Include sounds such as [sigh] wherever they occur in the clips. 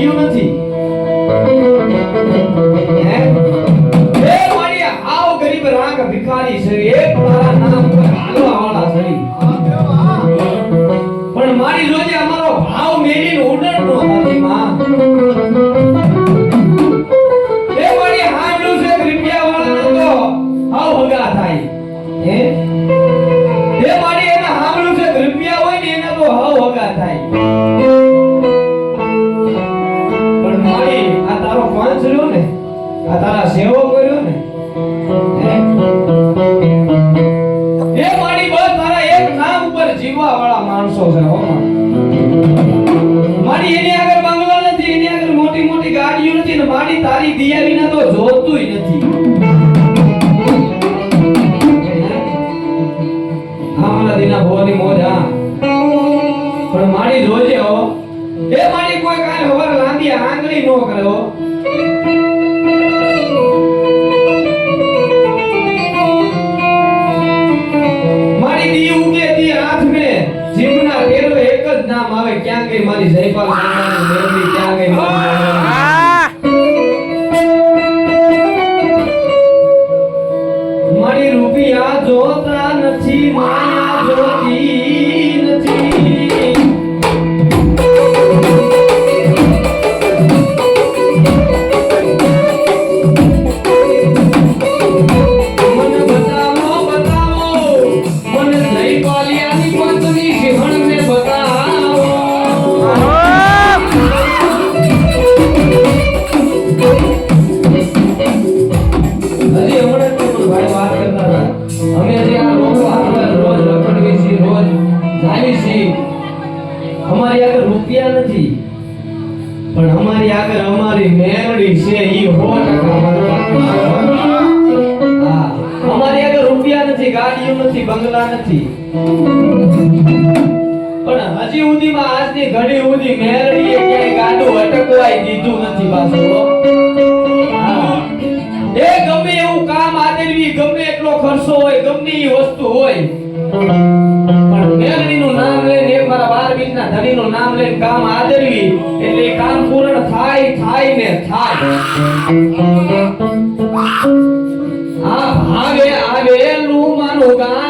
બંગલા દિયા વિના તો જોતું નથી. હા દિના ભવાની મોજા. પણ મારી જોજે હો. એ મારી કોઈ કાલ હવાર લાંબી આંગળી નો કરે એક જ નામ આવે. ક્યાં ગઈ મારી જયપાલ ક્યાં ગઈ રૂપિયા જોતા નથી માયા જોતી રૂપિયા નથી બંગલા નથી. પણ હજી સુધીમાં આજની ઘડી સુધી મેરડીએ ક્યાંય ગાડું અટકવાય દીધું નથી પાછું એ ગમે એવું કામ આદરવી, ગમે એટલો ખર્ચો હોય, ગમે એ વસ્તુ હોય. પણ મેલડીનું નામ લઈને એક મારા બાર બીજના ધણીનું નામ લઈને કામ આદરવી, એટલે કામ પૂર્ણ થાય થાય ને થાય. આ ભાવે Oh God.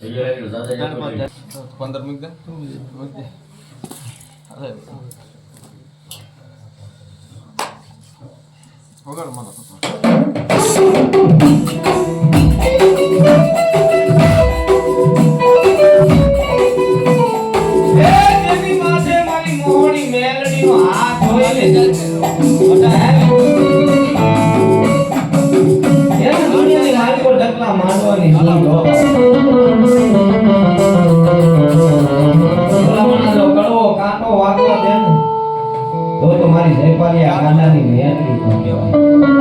ત્રણ પાંચ હજાર. પંદર મૂકી જયપાલી આ કાંડાની મેલડી કહેવાય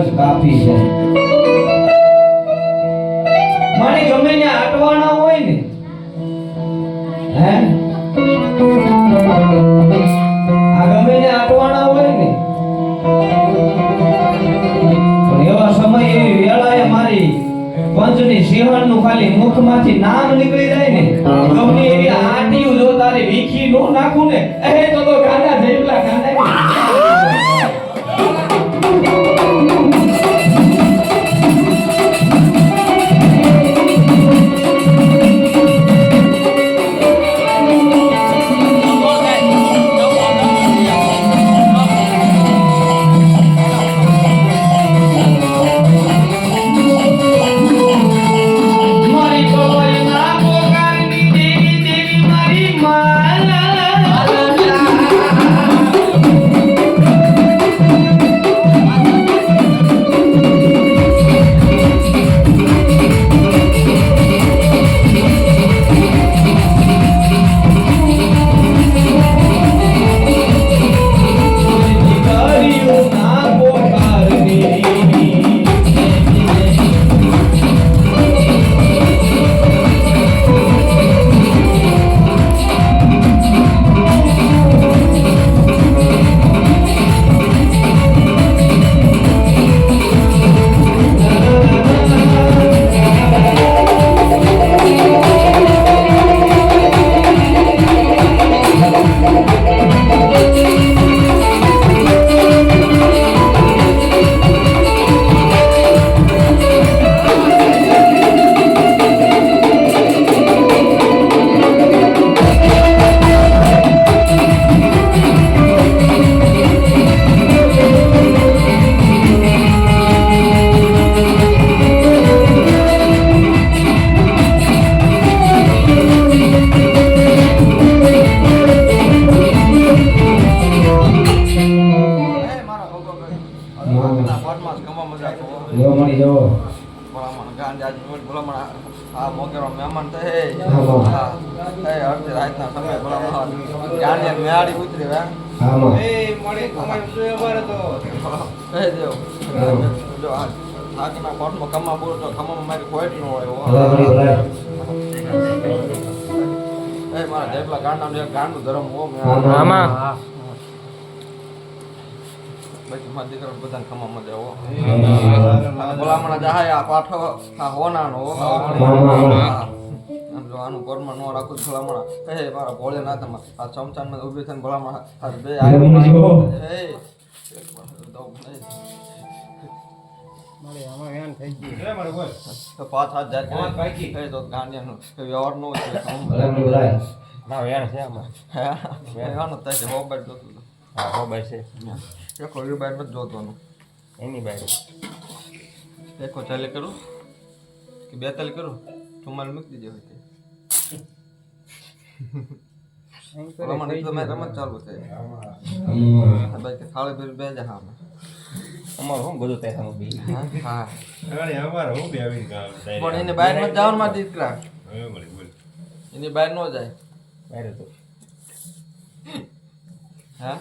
જ કાફી છે. મને ગમે ને આટવાના હોય ને, હે? ને ને એવા સમય વેળાએ મારી પંચની સિંહણનું ખાલી મુખમાંથી નામ નીકળી જાય ને ગમે એવી આટીયું જો તારી વીખી નો નાખું ને, એ તો થાકના કોટમાં કમા હોય એ મારા જેટલા ગાંડું ધર્મ હો આમાં. બાકી મારા. આ પાઠો આ હોનાનો આનું ઘરમાં નો રાખું તો ભલામણ. એ મારા ભોળેનાથમાં આ ચમચાનમાં ઊભી થઈને ભલામણ. આ બે. તો તો [laughs] હે. હા એની બાઈ એકો ચાલે કરું? કે બે તાલ કરું? ચુમ્માલ મૂકી દીધો મેં રમત ચાલુ થઈ. બાકી ખાલી ફેર બે જા હા અમારું શું બધું થાય બી? હા પણ પણ એને બહાર ન જવાનું મારા દીકરા એની બહાર ન જાય. તો. હા?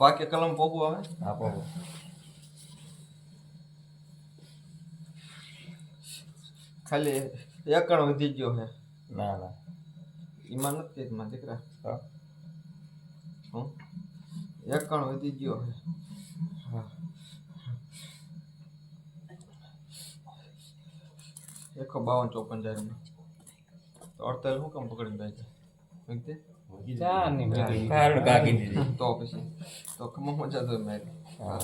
બાકી કલમ પોગું આવે? આપો ખાલી એકણ વધી ગયો છે ના ના. ઈમાં નથી કે મારા દીકરા. હા. હું? એકણ વધી ગયો છે હા. એકસો બાવન ચોપન હજાર તો અડતાલીસ શું કામ પકડીને જાય છે? દીધી તો પછી. તો ખમા મજા તો મારી. હા.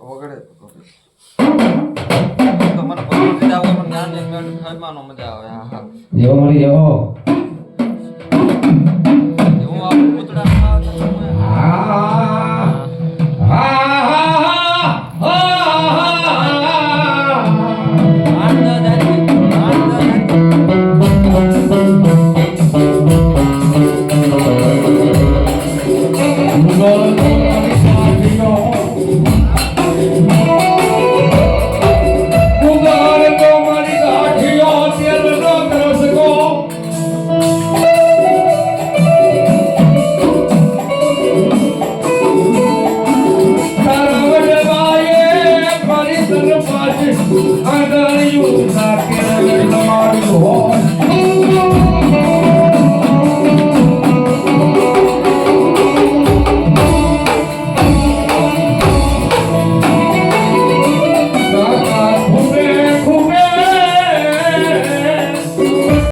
વગડે તો મને પકડી જ્ઞાન ને મજા આવે. હા હા જો મળી જાઓ with the power.